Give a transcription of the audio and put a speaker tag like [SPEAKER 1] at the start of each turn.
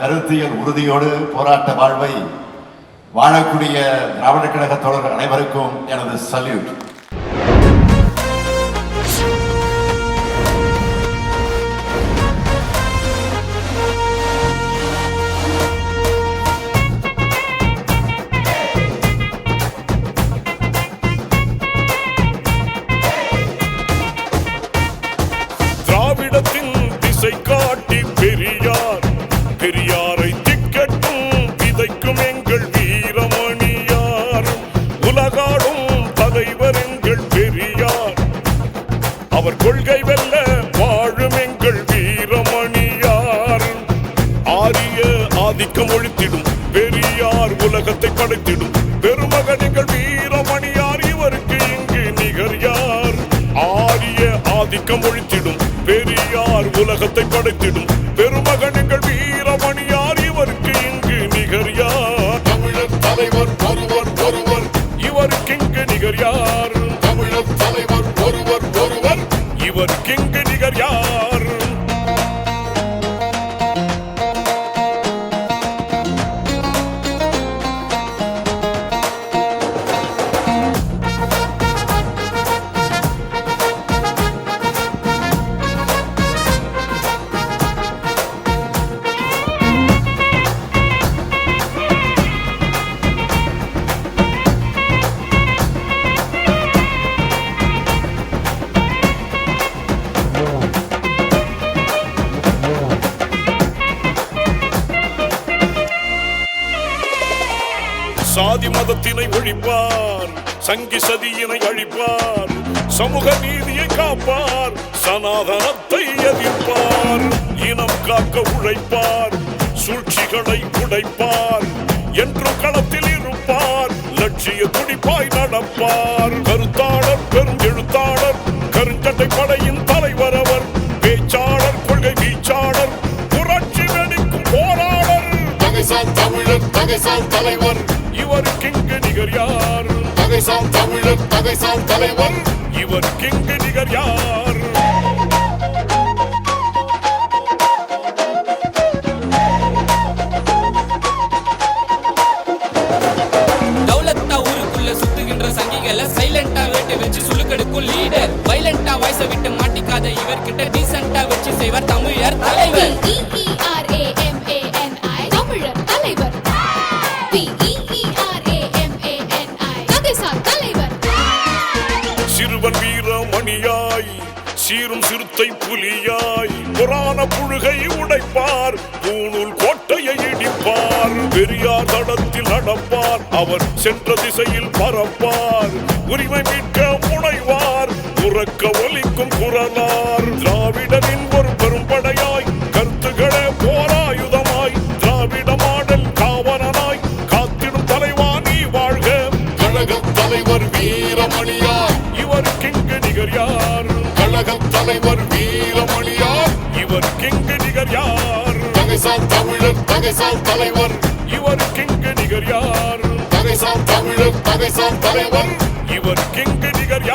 [SPEAKER 1] கருத்தியல் உறுதியோடு போராட்ட வாழ்வை வாழக்கூடிய திராவிட கழக தோழர்கள் அனைவருக்கும் எனது சல்யூட்
[SPEAKER 2] பெரியாரை திக்கட்டும் விதைக்கும் எங்கள் வீரமணியார். உலகாடும் தலைவர் எங்கள் பெரியார். அவர் கொள்கை வெல்ல வாழும் எங்கள் வீரமணியார். ஆரிய ஆதிக்கம் ஒழித்திடும் பெரியார் உலகத்தை படைத்திடும். பெருமகன் எங்கள் வீரமணியார் இவருக்கு இங்கு நிகர் யார்? ஆரிய ஆதிக்கம் ஒழித்திடும் பெரியார் உலகத்தை படைத்திடும். இவருக்கு இங்கு சாதி மதத்தினை ஒழிப்பார் சங்கி சதியினை அழிப்பார் சமூக நீதியை காப்பார் சனாதனத்தை எதிர்ப்பார் இனம் காக்க உழைப்பார் சூழ்ச்சிகளை உடைப்பார் என்றும் களத்தில் இருப்பார் லட்சிய துடிப்பாய் நடப்பார். கருத்தாளர் பெரும் எழுத்தாளர் கருஞ்சட்டை படையின் தலைவர் அவர் பேச்சாளர் கொள்கை வீச்சாளர் புரட்சி வெடிக்கும் போராளர்.
[SPEAKER 3] தகைசால் தமிழர் தகைசால் தலைவர்.
[SPEAKER 2] இவருக்கு இங்கு நிகர் யார்?
[SPEAKER 3] தகைசால் தமிழர் தகைசால் தலைவர்.
[SPEAKER 2] இவருக்கு இங்கு நிகர் யார்? சிறுவன் வீரமணியாய் சீரும் சிறுத்தை புலியாய் புராண புழுகை உடைப்பார் பூணூல் கோட்டையை இடிப்பார் பெரியார் தடத்தில் நடப்பார் அவர் சென்ற திசையில் பறப்பார் உரிமை மீட்க முனைவார் உறக்க ஒலிக்கும் குரலார்.
[SPEAKER 3] வீரமணியார்
[SPEAKER 2] இவருக்கு இங்கு நிகர் யார்?
[SPEAKER 3] கழக தலைவர் வீரமணியார்.
[SPEAKER 2] இவருக்கு இங்கு நிகர் யார்?
[SPEAKER 3] தகைசால் தமிழர் தகைசால் தலைவர்.
[SPEAKER 2] இவருக்கு இங்கு நிகர் யார்?
[SPEAKER 3] தகைசால் தமிழர் தகைசால் தலைவர்.
[SPEAKER 2] இவருக்கு இங்கு நிகர்